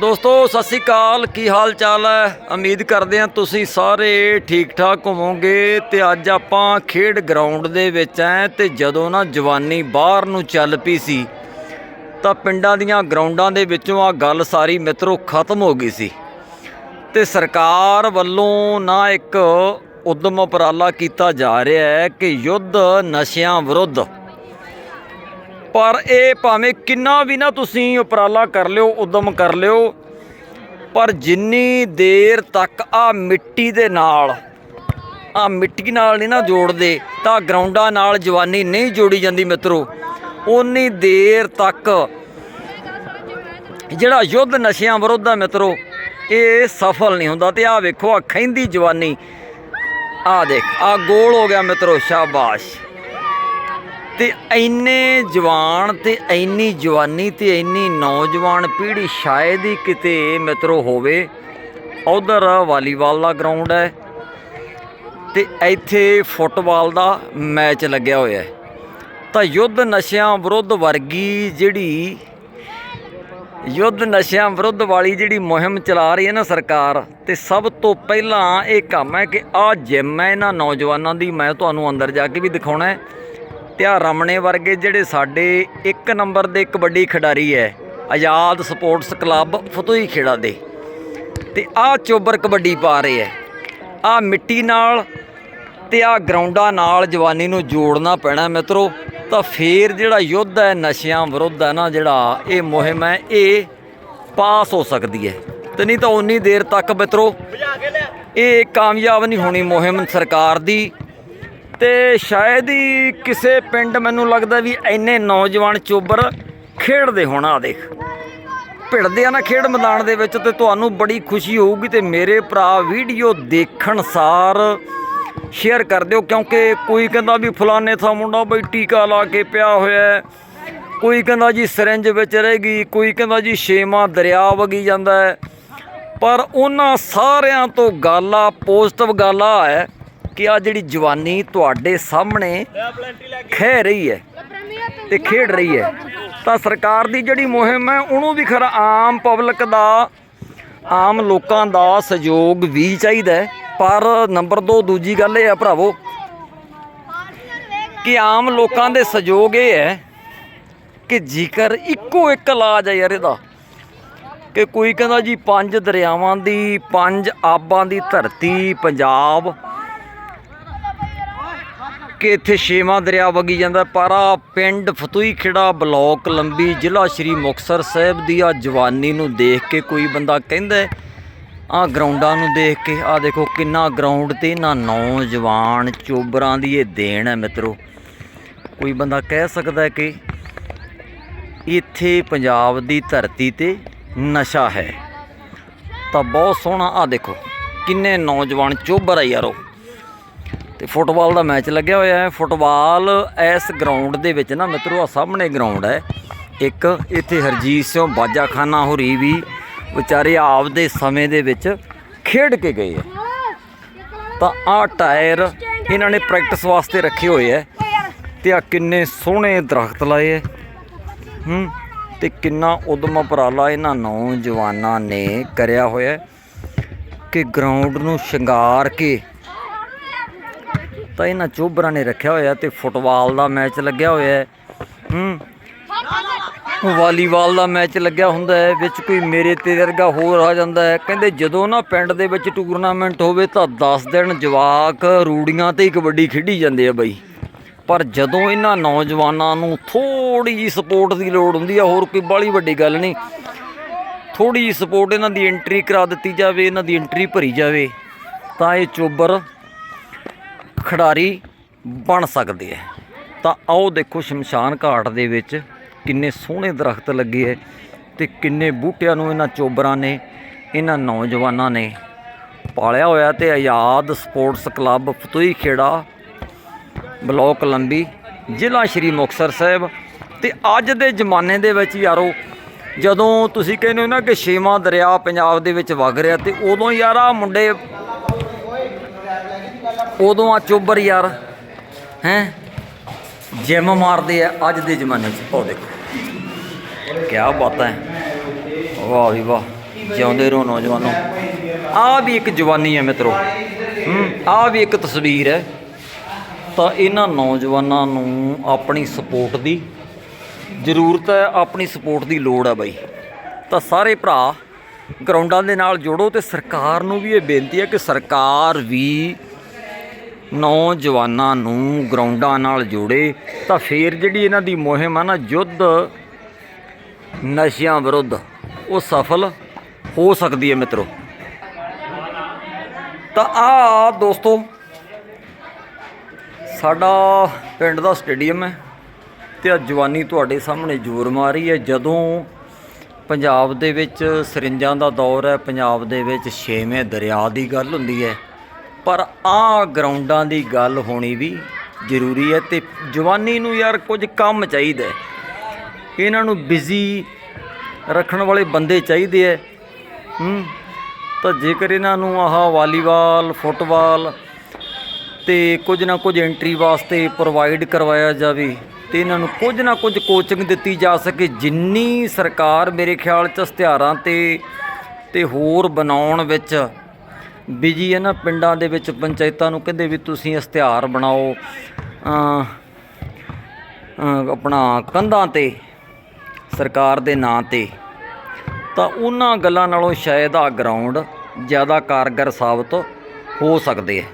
ਦੋਸਤੋ, ਸਤਿ ਸ੍ਰੀ ਅਕਾਲ। ਕੀ ਹਾਲ ਚਾਲ ਹੈ? ਉਮੀਦ ਕਰਦੇ ਹਾਂ ਤੁਸੀਂ ਸਾਰੇ ਠੀਕ ਠਾਕ ਹੋਵੋਗੇ ਤੇ ਅੱਜ ਆਪਾਂ ਖੇਡ ਗਰਾਊਂਡ ਦੇ ਵਿੱਚ ਐ ਤੇ ਜਦੋਂ ਨਾ ਜਵਾਨੀ ਬਾਹਰ ਨੂੰ ਚੱਲ ਪਈ ਸੀ, ਤਾਂ ਪਿੰਡਾਂ ਦੀਆਂ ਗਰਾਊਂਡਾਂ ਦੇ ਵਿੱਚੋਂ ਆ ਗੱਲ ਸਾਰੀ ਮਿੱਤਰੋ ਖਤਮ ਹੋ ਗਈ ਸੀ। ਤੇ ਸਰਕਾਰ ਵੱਲੋਂ ਨਾ ਇੱਕ ਉਦਮ ਉਪਰਾਲਾ ਕੀਤਾ ਜਾ ਰਿਹਾ ਹੈ ਕਿ ਯੁੱਧ ਨਸ਼ਿਆਂ ਵਿਰੁੱਧ ਪਰ ਇਹ ਭਾਵੇਂ ਕਿੰਨਾ ਵੀ ਨਾ ਤੁਸੀਂ ਉਪਰਾਲਾ ਕਰ ਲਿਓ, ਉਦਮ ਕਰ ਲਿਓ, ਪਰ ਜਿੰਨੀ ਦੇਰ ਤੱਕ ਆ ਮਿੱਟੀ ਦੇ ਨਾਲ, ਆ ਮਿੱਟੀ ਨਾਲ ਨਹੀਂ ਨਾ ਜੋੜਦੇ, ਤਾਂ ਗਰਾਊਂਡਾਂ ਨਾਲ ਜਵਾਨੀ ਨਹੀਂ ਜੋੜੀ ਜਾਂਦੀ ਮਿੱਤਰੋ। ਉਨੀ ਦੇਰ ਤੱਕ ਜਿਹੜਾ ਯੁੱਧ ਨਸ਼ਿਆਂ ਵਿਰੁੱਧ ਆ ਮਿੱਤਰੋ, ਇਹ ਸਫਲ ਨਹੀਂ ਹੁੰਦਾ। ਤੇ ਆ ਵੇਖੋ ਆ ਖੈਂਦੀ ਜਵਾਨੀ ਆ ਦੇਖ ਆ ਗੋਲ ਹੋ ਗਿਆ ਮਿੱਤਰੋ, ਸ਼ਾਬਾਸ਼। ਤੇ ਐਨੇ ਜਵਾਨ ਤੇ ਇੰਨੀ ਜਵਾਨੀ ਤੇ ਇੰਨੀ ਨੌਜਵਾਨ ਪੀੜ੍ਹੀ ਸ਼ਾਇਦ ਹੀ ਕਿਤੇ ਮਿੱਤਰੋ ਹੋਵੇ। ਉਧਰ ਵਾਲੀਬਾਲ ਦਾ ਗਰਾਊਂਡ ਹੈ ਤੇ ਇੱਥੇ ਫੁੱਟਬਾਲ ਦਾ ਮੈਚ ਲੱਗਿਆ ਹੋਇਆ ਹੈ। ਤਾਂ ਯੁੱਧ ਨਸ਼ਿਆਂ ਵਿਰੁੱਧ ਵਰਗੀ ਜਿਹੜੀ ਯੁੱਧ ਨਸ਼ਿਆਂ ਵਿਰੁੱਧ ਵਾਲੀ ਜਿਹੜੀ ਮੁਹਿੰਮ ਚਲਾ ਰਹੀ ਹੈ ਨਾ ਸਰਕਾਰ, ਤੇ ਸਭ ਤੋਂ ਪਹਿਲਾਂ ਇਹ ਕੰਮ ਹੈ ਕਿ ਆਹ ਜਿਮ ਹੈ ਇਹਨਾਂ ਨੌਜਵਾਨਾਂ ਦੀ, ਮੈਂ ਤੁਹਾਨੂੰ ਅੰਦਰ ਜਾ ਕੇ ਵੀ ਦਿਖਾਉਣਾ ਹੈ। ਤੇ ਆਹ ਰਮਣੇ ਵਰਗੇ ਜਿਹੜੇ ਸਾਡੇ ਇੱਕ ਨੰਬਰ ਦੇ ਕਬੱਡੀ ਖਿਡਾਰੀ ਹੈ, ਆਜ਼ਾਦ ਸਪੋਰਟਸ ਕਲੱਬ ਫਤੋਈ ਖੇੜਾ ਦੇ। ਤੇ ਆਹ ਚੋਬਰ ਕਬੱਡੀ ਪਾ ਰਹੇ ਹੈ। ਆਹ ਮਿੱਟੀ ਨਾਲ ਤੇ ਆਹ ਗਰਾਊਂਡਾਂ ਨਾਲ ਜਵਾਨੀ ਨੂੰ ਜੋੜਨਾ ਪੈਣਾ ਮਿੱਤਰੋ, ਤਾਂ ਫੇਰ ਜਿਹੜਾ ਯੁੱਧ ਹੈ, ਨਸ਼ਿਆਂ ਵਿਰੁੱਧ ਹੈ ਨਾ ਜਿਹੜਾ, ਇਹ ਮੁਹਿੰਮ ਹੈ, ਇਹ ਪਾਸ ਹੋ ਸਕਦੀ ਹੈ। ਤੇ ਨਹੀਂ ਤਾਂ ਉਨੀ ਦੇਰ ਤੱਕ ਮਿੱਤਰੋ, ਇਹ ਕਾਮਯਾਬ ਨਹੀਂ ਹੋਣੀ ਮੁਹਿੰਮ ਸਰਕਾਰ ਦੀ। ਤੇ ਸ਼ਾਇਦ ਹੀ ਕਿਸੇ ਪਿੰਡ ਮੈਨੂੰ ਲੱਗਦਾ ਵੀ ਇੰਨੇ ਨੌਜਵਾਨ ਚੋਬਰ ਖੇਡਦੇ ਹੋਣ ਆ ਦੇਖ। ਭਿੜਦੇ ਆ ਨਾ ਖੇਡ ਮੈਦਾਨ ਦੇ ਵਿੱਚ ਤੇ ਤੁਹਾਨੂੰ ਬੜੀ ਖੁਸ਼ੀ ਹੋਊਗੀ ਤੇ ਮੇਰੇ ਭਰਾ ਵੀਡੀਓ ਦੇਖਣ ਸਾਰ ਸ਼ੇਅਰ ਕਰ ਦਿਓ, ਕਿਉਂਕਿ ਕੋਈ ਕਹਿੰਦਾ ਵੀ ਫਲਾਣੇ ਥਾਂ ਮੁੰਡਾ ਬਈ ਟੀਕਾ ਲਾ ਕੇ ਪਿਆ ਹੋਇਆ ਕੋਈ ਕਹਿੰਦਾ ਜੀ ਸਿਰੰਜ ਵਿੱਚ ਰਹੇਗੀ ਕੋਈ ਕਹਿੰਦਾ ਜੀ ਛੇਵਾਂ ਦਰਿਆ ਵਗੀ ਜਾਂਦਾ ਹੈ। ਪਰ ਉਹਨਾਂ ਸਾਰਿਆਂ ਤੋਂ ਗਾਲਾ ਆ ਪੋਜ਼ਿਟਿਵ ਗੱਲ ਹੈ ਕਿ ਆ ਜਿਹੜੀ ਜਵਾਨੀ ਤੁਹਾਡੇ ਸਾਹਮਣੇ ਖਹਿ ਰਹੀ ਹੈ ਤੇ ਖੇਡ ਰਹੀ ਹੈ। ਤਾਂ ਸਰਕਾਰ ਦੀ ਜਿਹੜੀ ਮੁਹਿੰਮ ਹੈ, ਉਹਨੂੰ ਵੀ ਖਰਾ ਆਮ ਪਬਲਿਕ ਦਾ, ਆਮ ਲੋਕਾਂ ਦਾ ਸਹਿਯੋਗ ਵੀ ਚਾਹੀਦਾ ਹੈ। ਪਰ ਨੰਬਰ 2 ਦੂਜੀ ਗੱਲ ਇਹ ਹੈ ਭਰਾਵੋ ਕਿ ਆਮ ਲੋਕਾਂ ਦੇ ਸਹਿਯੋਗ ਇਹ ਹੈ ਕਿ ਜੇਕਰ ਇੱਕੋ ਇੱਕ ਇਲਾਜ ਹੈ ਯਾਰ ਇਹਦਾ, ਕਿ ਕੋਈ ਕਹਿੰਦਾ ਜੀ ਪੰਜ ਦਰਿਆਵਾਂ ਦੀ, ਪੰਜ ਆਬਾਂ ਦੀ ਧਰਤੀ, ਪੰਜਾਬ ਕਿ ਇੱਥੇ ਛੇਵਾਂ ਦਰਿਆ ਵਗੀ ਜਾਂਦਾ ਪਰ ਆ ਪਿੰਡ ਫਤੂਈ ਖੇੜਾ ਬਲਾਕ ਲੰਬੀ ਜ਼ਿਲ੍ਹਾ ਸ਼੍ਰੀ ਮੁਕਤਸਰ ਸਾਹਿਬ ਦੀ ਆ ਜਵਾਨੀ ਨੂੰ ਦੇਖ ਕੇ ਕੋਈ ਬੰਦਾ ਕਹਿੰਦਾ ਆ ਗਰਾਊਂਡਾਂ ਨੂੰ ਦੇਖ ਕੇ, ਆ ਦੇਖੋ ਕਿੰਨਾ ਗਰਾਊਂਡ ਤੇ ਇਹਨਾਂ ਨੌਜਵਾਨ ਚੋਬਰਾਂ ਦੀ ਇਹ ਦੇਣ ਹੈ ਮਿੱਤਰੋ। ਕੋਈ ਬੰਦਾ ਕਹਿ ਸਕਦਾ ਕਿ ਇੱਥੇ ਪੰਜਾਬ ਦੀ ਧਰਤੀ ਤੇ ਨਸ਼ਾ ਹੈ। ਤਾਂ ਬਹੁਤ ਸੋਹਣਾ, ਆ ਦੇਖੋ, ਕਿੰਨੇ ਨੌਜਵਾਨ ਚੋਬਰ ਆ ਯਾਰੋ। ਤੇ ਫੁੱਟਬਾਲ ਦਾ ਮੈਚ ਲੱਗਿਆ ਹੋਇਆ ਹੈ। ਫੁੱਟਬਾਲ ਇਸ ਗਰਾਊਂਡ ਦੇ ਵਿੱਚ ਨਾ ਮਿੱਤਰੋ ਆ ਸਾਹਮਣੇ ਗਰਾਊਂਡ ਹੈ। ਇੱਕ ਇੱਥੇ ਹਰਜੀਤ ਸਿੰਘ ਬਾਜਾਖਾਨਾ ਹੋਰੀ ਵੀ ਵਿਚਾਰੇ ਆਪਦੇ ਸਮੇਂ ਦੇ ਵਿੱਚ ਖੇਡ ਕੇ ਗਏ ਆ ਤਾਂ ਆ ਟਾਇਰ ਇਹਨਾਂ ਨੇ ਪ੍ਰੈਕਟਿਸ ਵਾਸਤੇ ਰੱਖੇ ਹੋਏ ਐ ਤੇ ਆ ਕਿੰਨੇ ਸੋਹਣੇ ਦਰਖਤ ਲਾਏ ਐ ਹੂੰ, ਤੇ ਕਿੰਨਾ ਉਦਮ ਉਪਰਾਲਾ ਇਹਨਾਂ ਨੌਜਵਾਨਾਂ ਨੇ ਕਰਿਆ ਹੋਇਆ ਕਿ ਗਰਾਊਂਡ ਨੂੰ ਸ਼ਿੰਗਾਰ ਕੇ ਤਾਂ ਇਹਨਾਂ ਚੋਬਰਾਂ ਨੇ ਰੱਖਿਆ ਹੋਇਆ ਤੇ ਫੁੱਟਬਾਲ ਦਾ ਮੈਚ ਲੱਗਿਆ ਹੋਇਆ ਹੈ। ਹੂੰ। ਵਾਲੀਬਾਲ ਦਾ ਮੈਚ ਲੱਗਿਆ ਹੁੰਦਾ ਹੈ, ਵਿੱਚ ਕੋਈ ਮੇਰੇ ਤੇ ਵਰਗਾ ਹੋਰ ਆ ਜਾਂਦਾ ਹੈ। ਕਹਿੰਦੇ ਜਦੋਂ ਨਾ ਪਿੰਡ ਦੇ ਵਿੱਚ ਟੂਰਨਾਮੈਂਟ ਹੋਵੇ ਤਾਂ 10 ਦਿਨ ਜਵਾਕ ਰੂੜੀਆਂ ਤੇ ਹੀ ਕਬੱਡੀ ਖੇਡੀ ਜਾਂਦੇ ਆ ਬਈ। ਪਰ ਜਦੋਂ ਇਹਨਾਂ ਨੌਜਵਾਨਾਂ ਨੂੰ ਥੋੜੀ ਜੀ ਸਪੋਰਟ ਦੀ ਲੋੜ ਹੁੰਦੀ ਆ, ਹੋਰ ਕੋਈ ਬਾਲੀ ਵੱਡੀ ਗੱਲ ਨਹੀਂ। ਥੋੜੀ ਜੀ ਸਪੋਰਟ ਇਹਨਾਂ ਦੀ ਐਂਟਰੀ ਕਰਾ ਦਿੱਤੀ ਜਾਵੇ, ਇਹਨਾਂ ਦੀ ਐਂਟਰੀ ਭਰੀ ਜਾਵੇ। ਤਾਂ ਇਹ ਚੋਬਰ ਖਿਡਾਰੀ ਬਣ ਸਕਦੇ ਹੈ ਤਾਂ ਆਓ ਦੇਖੋ ਸ਼ਮਸ਼ਾਨ ਘਾਟ ਦੇ ਵਿੱਚ ਕਿੰਨੇ ਸੋਹਣੇ ਦਰਖਤ ਲੱਗੇ ਐ ਤੇ ਕਿੰਨੇ ਬੂਟਿਆਂ ਨੂੰ ਇਹਨਾਂ ਚੋਬਰਾਂ ਨੇ, ਇਹਨਾਂ ਨੌਜਵਾਨਾਂ ਨੇ ਪਾਲਿਆ ਹੋਇਆ ਤੇ Azad sports club Fatui Khera block Lambi, ਜ਼ਿਲ੍ਹਾ ਸ਼੍ਰੀ ਮੁਕਤਸਰ ਸਾਹਿਬ ਤੇ ਅੱਜ ਦੇ ਜ਼ਮਾਨੇ ਦੇ ਵਿੱਚ ਯਾਰੋ, ਜਦੋਂ ਤੁਸੀਂ ਕਹਿੰਦੇ ਹੋ ਨਾ ਕਿ ਛੇਵਾਂ ਦਰਿਆ ਪੰਜਾਬ ਦੇ ਵਿੱਚ ਵਗ ਰਿਹਾ ਤੇ ਉਦੋਂ ਯਾਰ ਮੁੰਡੇ ਉਦੋਂ ਆ ਚੋਬਰ ਯਾਰ, ਹੈ? ਜਿਮ ਮਾਰਦੇ ਆ ਅੱਜ ਦੇ ਜ਼ਮਾਨੇ 'ਚ। ਉਹ ਦੇਖੋ। ਕੀ ਬਾਤਾਂ ਹੈ ਵਾਹ ਵੀ ਵਾਹ। ਜਿਉਂਦੇ ਰਹੋ ਨੌਜਵਾਨੋ। ਆ ਵੀ ਇੱਕ ਜਵਾਨੀ ਹੈ ਮਿੱਤਰੋ। ਹੂੰ ਆ ਵੀ ਇੱਕ ਤਸਵੀਰ ਹੈ ਤਾਂ ਇਹਨਾਂ ਨੌਜਵਾਨਾਂ ਨੂੰ ਆਪਣੀ ਸਪੋਰਟ ਦੀ ਜ਼ਰੂਰਤ ਹੈ ਆਪਣੀ ਸਪੋਰਟ ਦੀ ਲੋੜ ਹੈ ਬਾਈ। ਤਾਂ ਸਾਰੇ ਭਰਾ ਗਰਾਊਂਡਾਂ ਦੇ ਨਾਲ ਜੋੜੋ ਤੇ ਸਰਕਾਰ ਨੂੰ ਵੀ ਇਹ ਬੇਨਤੀ ਹੈ ਕਿ ਸਰਕਾਰ ਵੀ ਨੌਜਵਾਨਾਂ ਨੂੰ ਗਰਾਊਂਡਾਂ ਨਾਲ ਜੋੜੇ ਤਾਂ ਫੇਰ ਜਿਹੜੀ ਇਹਨਾਂ ਦੀ ਮੁਹਿੰਮ ਆ ਨਾ ਯੁੱਧ ਨਸ਼ਿਆਂ ਵਿਰੁੱਧ, ਉਹ ਸਫਲ ਹੋ ਸਕਦੀ ਹੈ ਮਿੱਤਰੋ। ਤਾਂ ਆ ਦੋਸਤੋ, ਸਾਡਾ ਪਿੰਡ ਦਾ ਸਟੇਡੀਅਮ ਹੈ ਤੇ ਆ ਜਵਾਨੀ ਤੁਹਾਡੇ ਸਾਹਮਣੇ ਜ਼ੋਰ ਮਾਰੀ ਹੈ। ਜਦੋਂ ਪੰਜਾਬ ਦੇ ਵਿੱਚ ਸਰਿੰਜਾਂ ਦਾ ਦੌਰ ਹੈ, ਪੰਜਾਬ ਦੇ ਵਿੱਚ ਛੇਵੇਂ ਦਰਿਆ ਦੀ ਗੱਲ ਹੁੰਦੀ ਹੈ ਪਰ ਆ ਗਰਾਊਂਡਾਂ ਦੀ ਗੱਲ ਹੋਣੀ ਵੀ ਜ਼ਰੂਰੀ ਹੈ ਤੇ ਜਵਾਨੀ ਨੂੰ ਯਾਰ ਕੁਝ ਕੰਮ ਚਾਹੀਦਾ ਇਹਨਾਂ ਨੂੰ ਬਿਜ਼ੀ ਰੱਖਣ ਵਾਲੇ ਬੰਦੇ ਚਾਹੀਦੇ ਐ ਹੂੰ, ਤਾਂ ਜੇਕਰ ਇਹਨਾਂ ਨੂੰ ਆਹ ਵਾਲੀਬਾਲ, ਫੁੱਟਬਾਲ ਤੇ ਕੁਝ ਨਾ ਕੁਝ ਐਂਟਰੀ ਵਾਸਤੇ ਪ੍ਰੋਵਾਈਡ ਕਰਵਾਇਆ ਜਾਵੇ, ਤੇ ਇਹਨਾਂ ਨੂੰ ਕੁਝ ਨਾ ਕੁਝ ਕੋਚਿੰਗ ਦਿੱਤੀ ਜਾ ਸਕੇ, ਜਿੰਨੀ ਸਰਕਾਰ ਮੇਰੇ ਖਿਆਲ ਚ ਇਸ਼ਤਿਹਾਰਾਂ ਤੇ ਤੇ ਹੋਰ ਬਣਾਉਣ ਵਿੱਚ ਬਿਜ਼ੀ ਇਹਨਾਂ ਪਿੰਡਾਂ ਦੇ ਵਿੱਚ, ਪੰਚਾਇਤਾਂ ਨੂੰ ਕਹਿੰਦੇ ਵੀ ਤੁਸੀਂ ਇਸ਼ਤਿਹਾਰ ਬਣਾਓ ਆਪਣਾ ਕੰਧਾਂ ਤੇ, ਸਰਕਾਰ ਦੇ ਨਾਂ ਤੇ। ਤਾਂ ਉਹਨਾਂ ਗੱਲਾਂ ਨਾਲੋਂ ਸ਼ਾਇਦ ਆ ਗਰਾਊਂਡ ਜ਼ਿਆਦਾ ਕਾਰਗਰ ਸਾਬਤ ਹੋ ਸਕਦੇ ਹੈ।